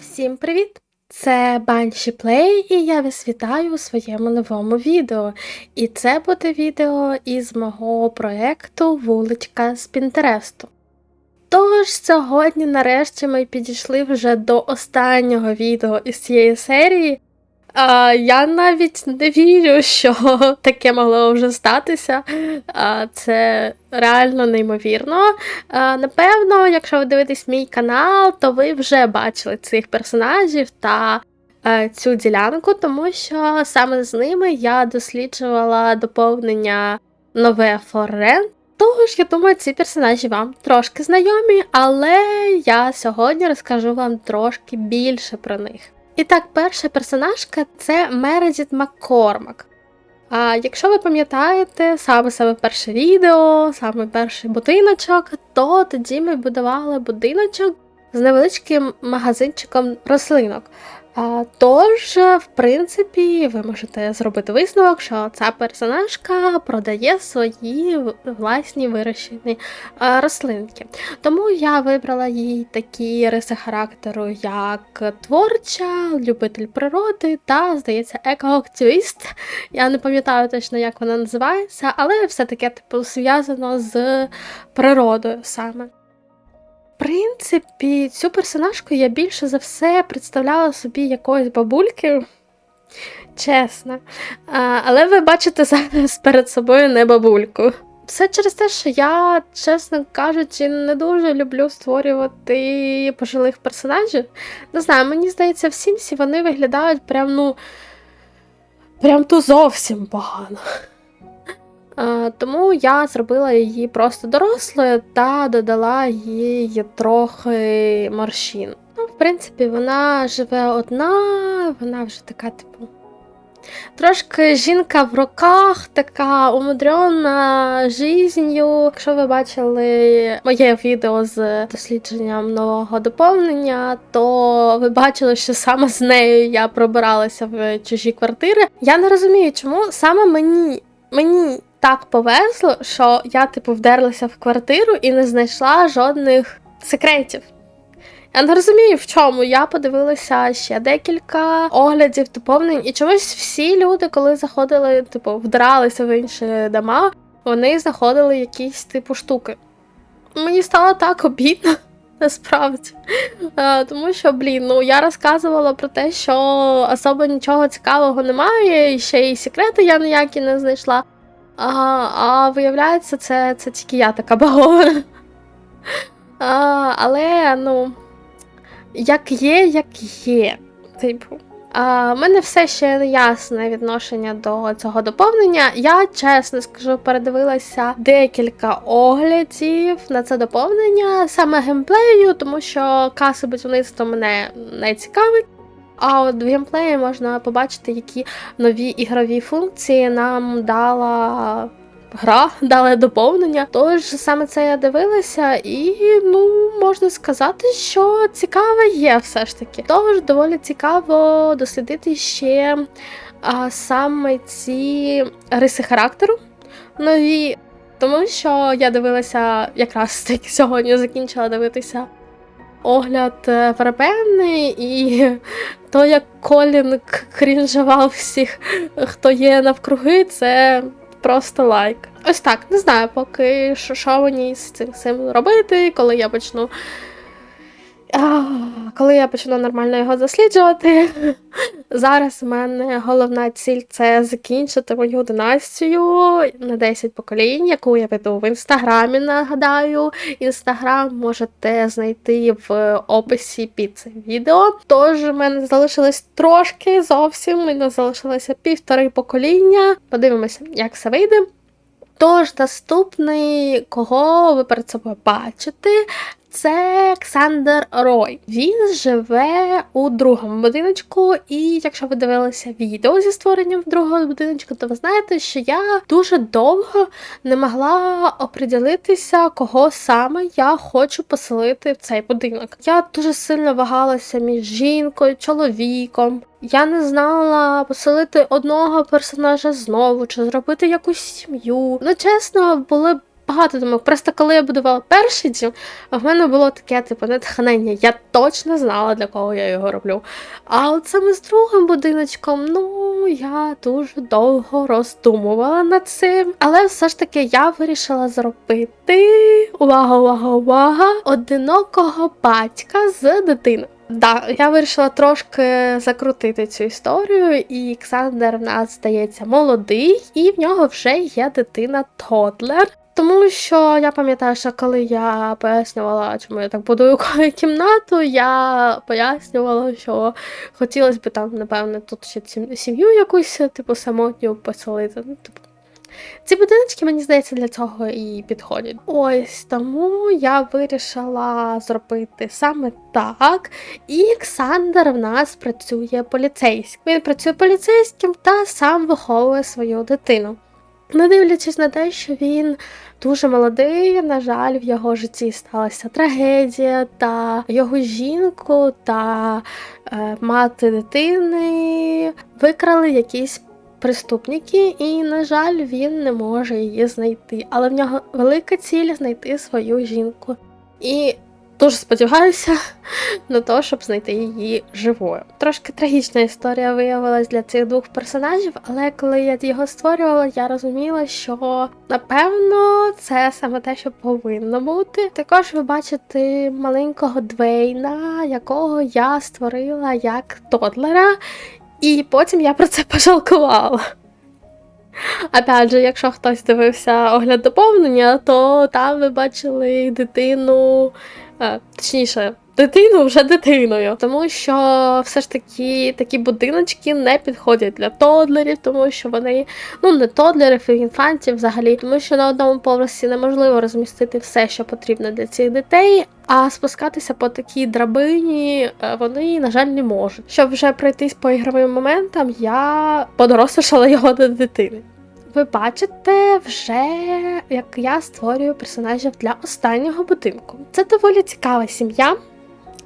Всім привіт! Це Банші Плей, і я вас вітаю у своєму новому відео. І це буде відео із мого проєкту Вуличка з Пінтересту. Тож сьогодні, нарешті, ми підійшли вже до останнього відео із цієї серії. А, я навіть не вірю, що таке могло вже статися. А, це реально неймовірно. А, напевно, якщо ви дивитесь мій канал, то ви вже бачили цих персонажів та е, цю ділянку, тому що саме з ними я досліджувала доповнення нове Форен. Тож, я думаю, ці персонажі вам трошки знайомі, але я сьогодні розкажу вам трошки більше про них. І так, перша персонажка це Мередіт Маккормак. А якщо ви пам'ятаєте саме саме перше відео, саме перший будиночок, то тоді ми будували будиночок з невеличким магазинчиком рослинок. Тож, в принципі, ви можете зробити висновок, що ця персонажка продає свої власні вирощені рослинки. Тому я вибрала їй такі риси характеру, як творча, любитель природи та, здається, екоактивіст. Я не пам'ятаю точно, як вона називається, але все таке типу зв'язано з природою саме. Принципі, цю персонажку я більше за все представляла собі якоїсь бабульки. Чесно. А, але ви бачите зараз перед собою не бабульку. Все через те, що я, чесно кажучи, не дуже люблю створювати пожилих персонажів. Не знаю, мені здається, в Сімсі вони виглядають прям, ну. Прям то зовсім погано. Е, Тому я зробила її просто дорослою та додала їй трохи морщин. Ну, в принципі, вона живе одна, вона вже така, типу. Трошки жінка в роках, така умудрена життю. Якщо ви бачили моє відео з дослідженням нового доповнення, то ви бачили, що саме з нею я пробиралася в чужі квартири. Я не розумію, чому саме мені, мені так повезло, що я, типу, вдерлася в квартиру і не знайшла жодних секретів. Я не розумію, в чому. Я подивилася ще декілька оглядів, доповнень, і чомусь всі люди, коли заходили, типу, вдралися в інші дома, вони знаходили якісь типу штуки. Мені стало так обідно. Насправді. Е, тому що, блін, ну я розказувала про те, що особо нічого цікавого немає, і ще й секрети я ніякі не знайшла. А, а виявляється, це, це тільки я така багована. А, але, ну, як є, як є. Типу. В мене все ще не ясне відношення до цього доповнення. Я чесно скажу, передивилася декілька оглядів на це доповнення, саме геймплею, тому що каси будівництва мене не цікавить. А от в геймплеї можна побачити, які нові ігрові функції нам дала гра, дала доповнення. Тож саме це я дивилася, і ну можна сказати, що цікаве є все ж таки. Тож доволі цікаво дослідити ще а, саме ці риси характеру нові. Тому що я дивилася якраз таки сьогодні закінчила дивитися огляд вербени і то, як Колін крінжував всіх, хто є навкруги, це просто лайк. Ось так, не знаю, поки що мені з цим робити, коли я почну. Коли я почну нормально його досліджувати. Зараз в мене головна ціль це закінчити мою династію на 10 поколінь, яку я веду в інстаграмі. Нагадаю, інстаграм можете знайти в описі під цим відео. Тож в мене залишилось трошки зовсім. Мене залишилося півтори покоління. Подивимося, як все вийде. Тож, наступний, кого ви перед собою бачите, це Ксандер Рой. Він живе у другому будиночку, і якщо ви дивилися відео зі створенням другого будиночку, то ви знаєте, що я дуже довго не могла оприділитися, кого саме я хочу поселити в цей будинок. Я дуже сильно вагалася між жінкою, чоловіком. Я не знала поселити одного персонажа знову, чи зробити якусь сім'ю. Ну, чесно, були багато думок. Просто коли я будувала перший дім, в мене було таке, типу, натхнення. Я точно знала, для кого я його роблю. А от саме з другим будиночком, ну я дуже довго роздумувала над цим. Але все ж таки я вирішила зробити увага, увага, увага! Одинокого батька з дитиною. Да, я вирішила трошки закрутити цю історію, і Ксандер в нас здається молодий, і в нього вже є дитина Тодлер. Тому що я пам'ятаю, що коли я пояснювала, чому я так будую кімнату, я пояснювала, що хотілося б там, напевне, тут ще сім- сім'ю якусь, типу, самотню поселити. Ну, типу. Ці будиночки, мені здається, для цього і підходять. Ось тому я вирішила зробити саме так. І Олександр в нас працює поліцейським. Він працює поліцейським та сам виховує свою дитину. Не дивлячись на те, що він дуже молодий, на жаль, в його житті сталася трагедія, та його жінку та е, мати дитини викрали якісь преступники, і, на жаль, він не може її знайти. Але в нього велика ціль знайти свою жінку. І дуже сподіваюся на те, щоб знайти її живою. Трошки трагічна історія виявилась для цих двох персонажів, але коли я його створювала, я розуміла, що напевно це саме те, що повинно бути. Також ви бачите маленького Двейна, якого я створила як тодлера, і потім я про це пожалкувала. Опять же, якщо хтось дивився огляд доповнення, то там ви бачили дитину, точніше, дитину вже дитиною. Тому що все ж таки такі будиночки не підходять для тодлерів, тому що вони ну не тодлерів, і інфантів взагалі, тому що на одному поверсі неможливо розмістити все, що потрібно для цих дітей. А спускатися по такій драбині е, вони, на жаль, не можуть. Щоб вже пройтись по ігровим моментам, я подорослішала його до дитини. Ви бачите вже, як я створюю персонажів для останнього будинку. Це доволі цікава сім'я,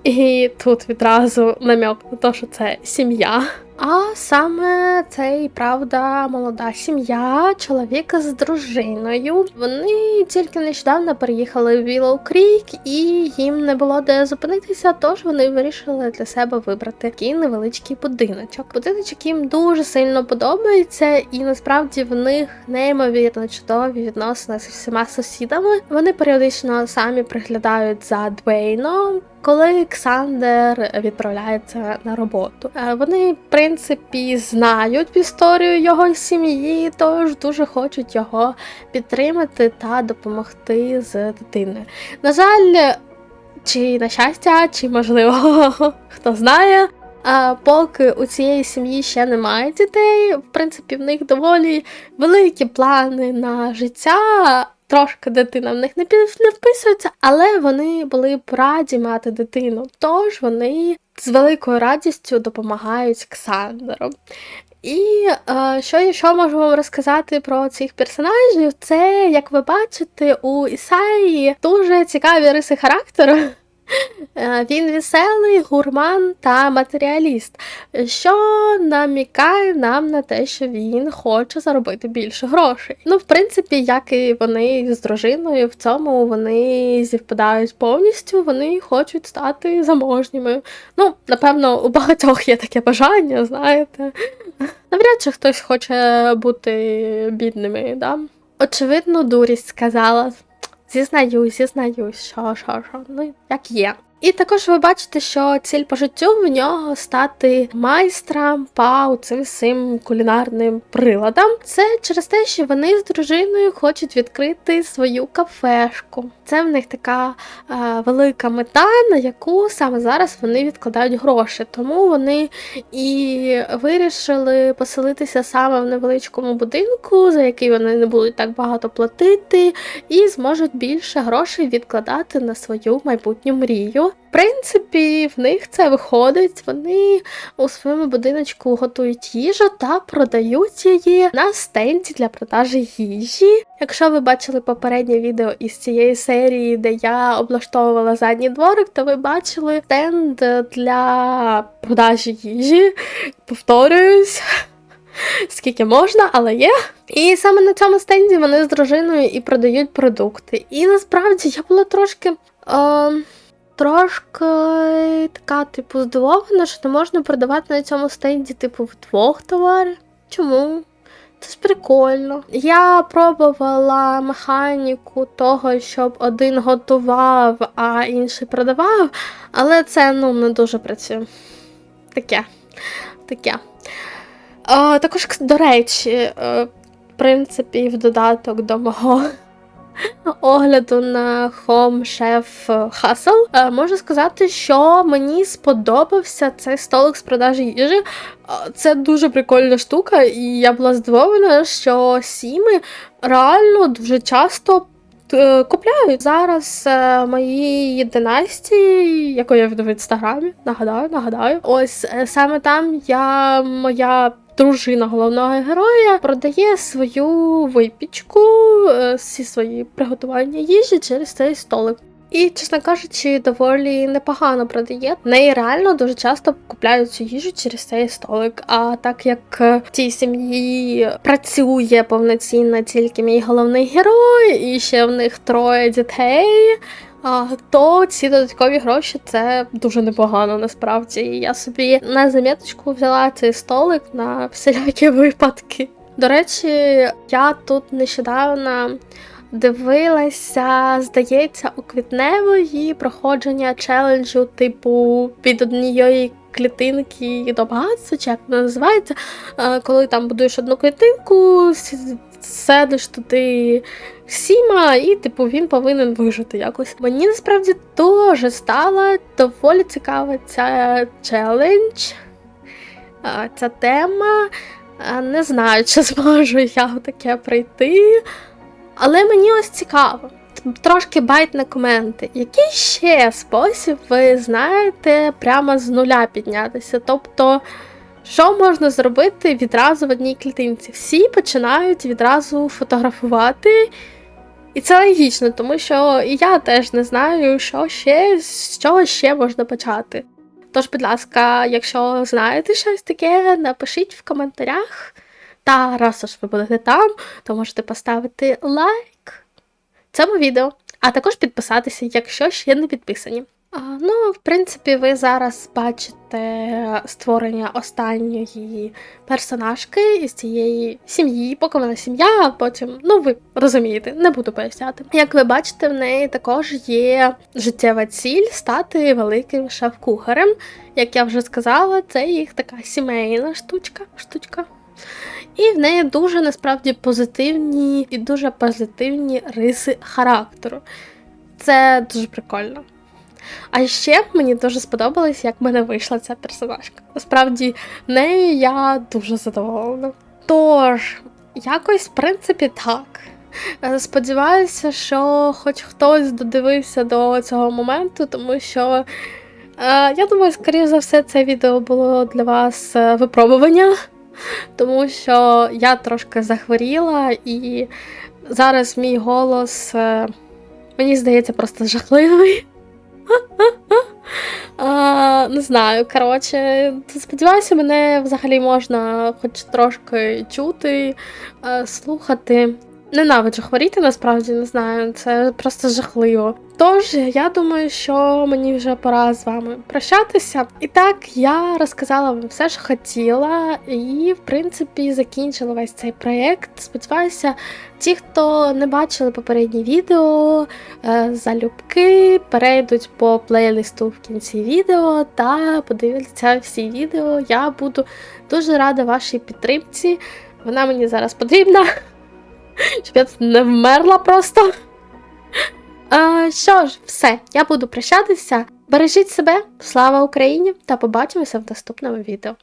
і тут відразу намек на те, що це сім'я. А саме це і правда молода сім'я, чоловіка з дружиною. Вони тільки нещодавно переїхали в Вілоу Крік, і їм не було де зупинитися, тож вони вирішили для себе вибрати такий невеличкий будиночок. Будиночок їм дуже сильно подобається, і насправді в них неймовірно чудові відносини з всіма сусідами. Вони періодично самі приглядають за Двейном. Коли Олександр відправляється на роботу, Е, вони, в принципі, знають історію його сім'ї, тож дуже хочуть його підтримати та допомогти з дитиною. На жаль, чи на щастя, чи можливо, хто знає. А поки у цієї сім'ї ще немає дітей, в принципі, в них доволі великі плани на життя. Трошки дитина в них не вписується, але вони були б раді мати дитину. Тож вони з великою радістю допомагають Ксандеру. І е, що я що можу вам розказати про цих персонажів? Це, як ви бачите, у Ісаї дуже цікаві риси характеру. Е, Він веселий, гурман та матеріаліст, що намікає нам на те, що він хоче заробити більше грошей. Ну, в принципі, як і вони з дружиною, в цьому вони зівпадають повністю, вони хочуть стати заможніми. Ну, напевно, у багатьох є таке бажання, знаєте. Навряд чи хтось хоче бути бідними, да? Очевидно, дурість сказала. Зізнаюсь, зізнаюсь, що, що, що, ну, як є. І також ви бачите, що ціль по життю в нього стати майстром по цим всім кулінарним приладам. Це через те, що вони з дружиною хочуть відкрити свою кафешку. Це в них така е, велика мета, на яку саме зараз вони відкладають гроші. Тому вони і вирішили поселитися саме в невеличкому будинку, за який вони не будуть так багато платити, і зможуть більше грошей відкладати на свою майбутню мрію. В принципі, в них це виходить. Вони у своєму будиночку готують їжу та продають її на стенді для продажі їжі. Якщо ви бачили попереднє відео із цієї серії, де я облаштовувала задній дворик, то ви бачили стенд для продажі їжі. Повторююсь. скільки можна, але є. І саме на цьому стенді вони з дружиною і продають продукти. І насправді я була трошки. Е, Трошки така, типу, здивована, що не можна продавати на цьому стенді, типу, вдвох товари. Чому? Це ж прикольно. Я пробувала механіку того, щоб один готував, а інший продавав, але це ну, не дуже працює. Таке. Таке. А, також, до речі, е, в принципі, в додаток до мого огляду на Home Chef Hustle, е, можу сказати, що мені сподобався цей столик з продажі їжі. Це дуже прикольна штука, і я була здивована, що сіми реально дуже часто. е, Купляють зараз е, моїй династії, яку я веду в інстаграмі. Нагадаю, нагадаю. Ось е, саме там я моя дружина головного героя продає свою випічку, е, всі свої приготування їжі через цей столик. І, чесно кажучи, доволі непогано продає. Неї реально дуже часто купляють цю їжу через цей столик. А так як в цій сім'ї працює повноцінно тільки мій головний герой, і ще в них троє дітей. То ці додаткові гроші це дуже непогано насправді. Я собі на заміточку взяла цей столик на всілякі випадки. До речі, я тут нещодавно дивилася, здається, у квітневої проходження челенджу, типу, від однієї клітинки до багатства, чи як воно називається, коли там будуєш одну клітинку, садиш туди Сіма, і типу він повинен вижити якось. Мені насправді дуже стала доволі цікава ця челендж, ця тема. Не знаю, чи зможу я таке пройти. Але мені ось цікаво. Трошки байт на коменти. Який ще спосіб ви знаєте прямо з нуля піднятися? Тобто, що можна зробити відразу в одній клітинці? Всі починають відразу фотографувати. І це логічно, тому що я теж не знаю, що ще, з чого ще можна почати. Тож, будь ласка, якщо знаєте щось таке, напишіть в коментарях. Та раз уж ви будете там, то можете поставити лайк цьому відео, а також підписатися, якщо ще не підписані. Ну, в принципі, ви зараз бачите створення останньої персонажки із цієї сім'ї, поки вона сім'я, а потім, ну ви розумієте, не буду поясняти. Як ви бачите, в неї також є життєва ціль стати великим шеф-кухарем. Як я вже сказала, це їх така сімейна штучка. штучка. І в неї дуже насправді позитивні і дуже позитивні риси характеру. Це дуже прикольно. А ще мені дуже сподобалось, як в мене вийшла ця персонажка. Насправді, нею я дуже задоволена. Тож, якось, в принципі, так. Е, Сподіваюся, що хоч хтось додивився до цього моменту, тому що е, я думаю, скоріше за все, це відео було для вас е, випробування, тому що я трошки захворіла, і зараз мій голос, мені здається, просто жахливий. А, не знаю, коротше, сподіваюся, мене взагалі можна хоч трошки чути, е, слухати. Ненавиджу хворіти, насправді не знаю, це просто жахливо. Тож, я думаю, що мені вже пора з вами прощатися. І так, я розказала вам все, що хотіла, і, в принципі, закінчила весь цей проєкт. Сподіваюся, ті, хто не бачили попередні відео, е, залюбки перейдуть по плейлисту в кінці відео та подивляться всі відео. Я буду дуже рада вашій підтримці. Вона мені зараз потрібна, щоб я тут не вмерла просто. А, що ж, все, я буду прощатися. Бережіть себе, слава Україні, та побачимося в наступному відео.